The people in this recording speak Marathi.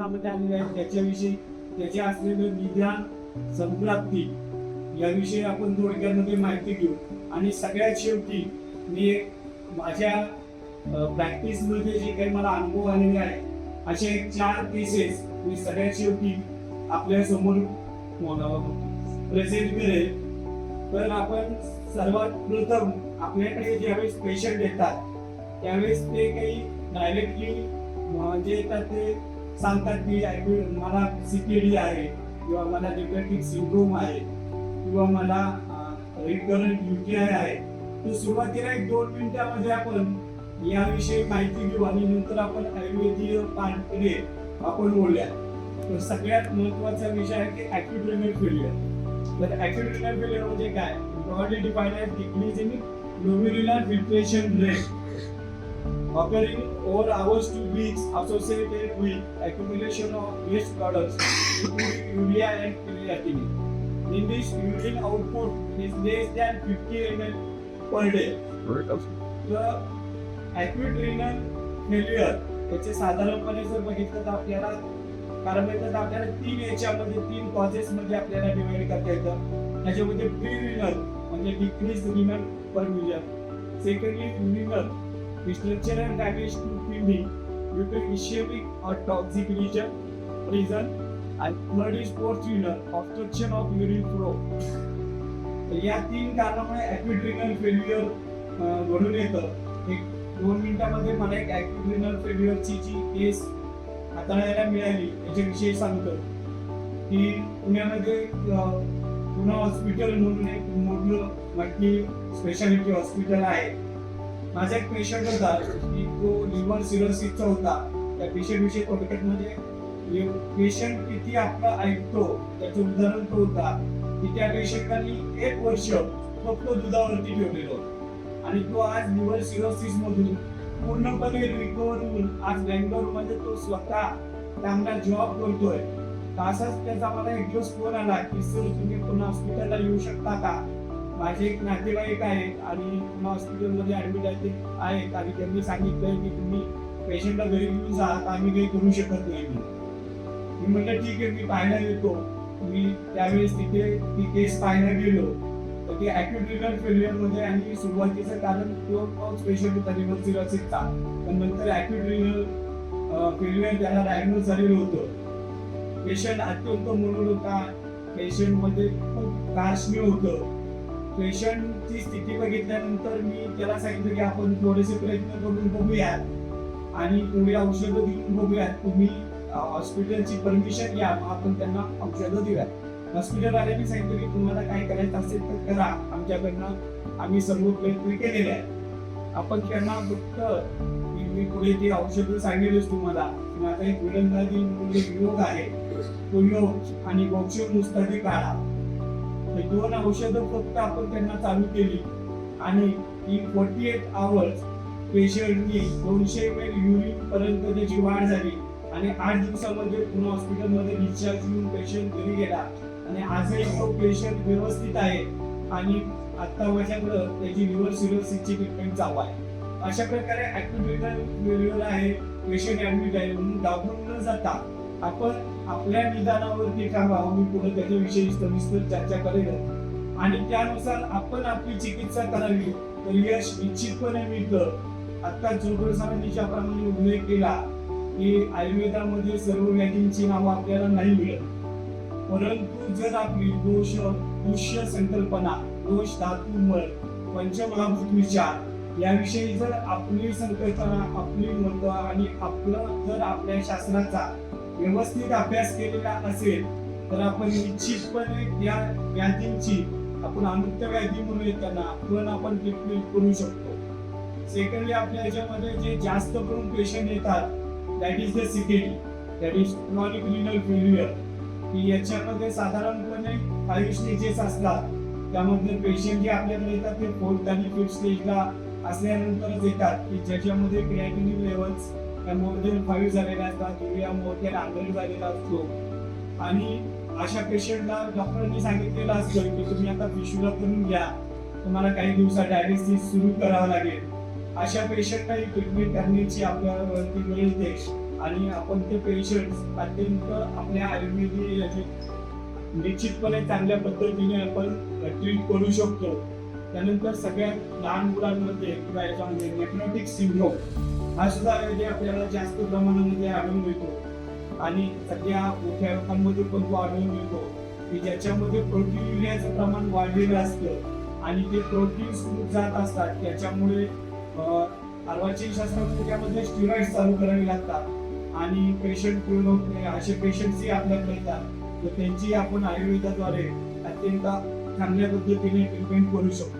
दवाखान्यामध्ये आलेले आहेत. त्याच्याविषयी त्याचे असलेलं विज्ञान संप्राप्ती याविषयी आपण थोडक्यामध्ये माहिती घेऊ. आणि सगळ्यात शेवटी मी माझ्या प्रॅक्टिसमध्ये जे काही मला अनुभव आलेले आहे असे चार केसेस मी सगळ्यात शेवटी आपल्यासमोर प्रेझेंट करेल. तर आपण सर्वात प्रथम आपल्याकडे ज्यावेळेस पेशंट येतात त्यावेळेस ते काही डायरेक्टली जे म्हणजे येतात ते सांगतात की "I- मला डी आहे किंवा मला डिप्रेटिक सिंड्रोम आहे किंवा मला रिकरंट आय आहे. तर सुरुवातीला एक दोन मिनिटामध्ये आपण याविषयी माहिती घेऊ आणि नंतर आपण आयुर्वेदीय पाठकडे आपण बोलूया. तर सगळ्यात महत्त्वाचा विषय आहे की ऍक्यूट रिनल फेल्युअर तर ऍक्यूट रिनल फेल्युअर म्हणजे काय? ब्रॉडली डिफाईन आहे decrease in filtration rate occurring over hours to weeks associated with accumulation of waste products including urea and creatinine. In this, urine output is less than 50 ml per day. The acute renal failure याचे साधारणपणे जर बघितलं तर आपल्याला कारण बघितलं तर आपल्याला तीन याच्यामध्ये तीन कॉजेस मध्ये आपल्याला डिवाइड करता येतं त्याच्यामध्ये प्री रिनल म्हणजे decrease renal per million secondly renal structural damage to kidney due to ischemic or toxic region, prison, and third is fourth renal, obstruction of urine flow. या तीन कारणामुळे ऍक्यूट रिनल फेल्युअर घडून येतं. एक दोन मिनिटामध्ये मला एक ऍक्यूट रिनल फेल्युअरची जी केस हाताळायला मिळाली याच्याविषयी सांगतो. की पुण्यामध्ये अं, पुणे हॉस्पिटल म्हणून एक मोठं मल्टी स्पेशालिटी हॉस्पिटल आहे. माझा एक पेशंट होता की तो लिव्हर सिरोसिसचा होता. त्या पेशंट विषयी थोडक्यात पेशंट किती आपलं ऐकतो त्याचं उदाहरण तो होता की त्या पेशंटांनी एक वर्ष फक्त दुधावरती ठेवलेलं होतं. आणि तो आज लिव्हर सिरोसिस मधून पूर्णपणे रिकवर होऊन आज बँगलोरमध्ये तो स्वतः चांगला जॉब करतोय. तर असाच त्याचा मला एक दिवस फोन आला की सर तुम्ही पुन्हा हॉस्पिटलला येऊ शकता का? माझे एक नातेवाईक आहेत आणि पुन्हा हॉस्पिटलमध्ये ऍडमिट आहेत आहेत आणि त्यांनी सांगितलंय की तुम्ही पेशंटला घरी घेऊन जा आम्ही काही करू शकत नाही मी मी म्हटलं ठीक आहे मी पाहायला येतो. मी त्यावेळेस तिथे ती केस पाहायला गेलो. तर ती ऍक्यूट रिटर्न फेल्युअरमध्ये आणि सुरुवातीचं कारण तो तोच पेशंट होता लिव्हर सिरोसिसचा पण नंतर ऍक्यूट रिनल फेल्युअर त्याला डायग्नोज झालेलं होतं. पेशंट अत्यंत म्हणून होता पेशंटमध्ये खूप कार्शनी होतं. पेशंटची स्थिती बघितल्यानंतर मी त्याला सांगितलं की आपण थोडेसे प्रयत्न करून बघूयात. आणि तुम्ही औषधं देऊन बघूयात. तुम्ही हॉस्पिटलची परमिशन घ्या. आपण त्यांना औषधं देऊयात. हॉस्पिटल आल्याने सांगितलं की तुम्हाला काय करायचं असेल तर करा. आमच्याकडनं आम्ही सर्व प्रयत्न केलेले आहेत. आपण त्यांना फक्त मी पुढे ते औषधं सांगितलेच तुम्हाला. पण आता एक विलंदादी योग आहे. तो योग आणि गोक्षण नुसतं ते काढा. हे दोन औषधं फक्त आपण त्यांना चालू केली. आणि इन फोर्टी एट आवर्स पेशंटनी दोनशे एम एल युरिन पर्यंत त्याची वाढ झाली. आणि आठ दिवसामध्ये पुन्हा हॉस्पिटलमध्ये डिस्चार्ज घेऊन पेशंट घरी गेला. आणि आजही तो पेशंट व्यवस्थित आहे. आणि आता माझ्याकडं त्याची लिव्हर सिरोसिसची ट्रीटमेंट चालू आहे. अशा प्रकारे ऍक्टिव्ह फेल्युअर आहे. पेशंट ऍडमिट आहे म्हणून घाबरून न जाता आपण आपल्या निदानावरती थांबावं मी पुढे त्याच्याविषयी सविस्तर चर्चा करेल आणि त्यानुसार आपण आपली चिकित्सा करावी. तर यश निश्चितपणे मिळतं. आता जोगड सरांनी ज्याप्रमाणे उल्लेख केला की आयुर्वेदामध्ये सर्व व्याधींची नावं आपल्याला नाही मिळत. परंतु जर आपली दोष दृश्य संकल्पना दोष धातू मळ पंचमहाभूत विचार याविषयी जर आपली संकल्पना आपली मत आणि आपलं जर आपल्या शासनाचा व्यवस्थित अभ्यास केलेला असेल तर आपण निश्चितपणे या व्याधींची आपण अमृत व्याधी म्हणून येताना पण आपण ट्रीटमेंट करू शकतो. सेकंडली आपल्या याच्यामध्ये जे जास्त करून पेशंट येतात that is the CKD that is chronic renal failure की याच्यामध्ये साधारणपणे फाईव्ह स्टेजेस असतात. त्यामध्ये पेशंट जे आपल्याकडे येतात ते फोर्थ आणि फिफ्थ स्टेजला असल्यानंतरच येतात. की ज्याच्यामध्ये क्रिएटिनिन लेवल्स मोर फाईव्ह झालेल्या असतात युरिया मोर देन झालेला असतो. आणि अशा पेशंटला डॉक्टरांनी सांगितलेलं असतं की तुम्ही आता पिशवीला करून घ्या. तुम्हाला काही दिवसात डायलिसिस सुरू करावं लागेल. अशा पेशंटला ही ट्रीटमेंट करण्याची आपल्यावरती वेळ येते आणि आपण ते पेशंट अत्यंत आपल्या आयुर्वेदी निश्चितपणे चांगल्या पद्धतीने आपण ट्रीट करू शकतो. त्यानंतर सगळ्यात लहान मुलांमध्ये किंवा याच्यामध्ये नेक्रोटिक सिंड्रोम हा सुद्धा म्हणजे आपल्याला जास्त प्रमाणामध्ये आढळून मिळतो. आणि सध्या मोठ्या लोकांमध्ये पण तो आढळून मिळतो की ज्याच्यामध्ये प्रोटीन युरियाचं प्रमाण वाढलेलं असतं आणि ते प्रोटीन जात असतात. त्याच्यामुळे अर्वाचीन शास्त्रामध्ये त्यामध्ये स्टिरॉइड चालू करावे लागतात आणि पेशंट पूर्ण होत नाही. असे पेशंटही आपल्याकडे येतात तर त्यांची आपण आयुर्वेदाद्वारे अत्यंत चांगल्या पद्धतीने ट्रीटमेंट करू शकतो.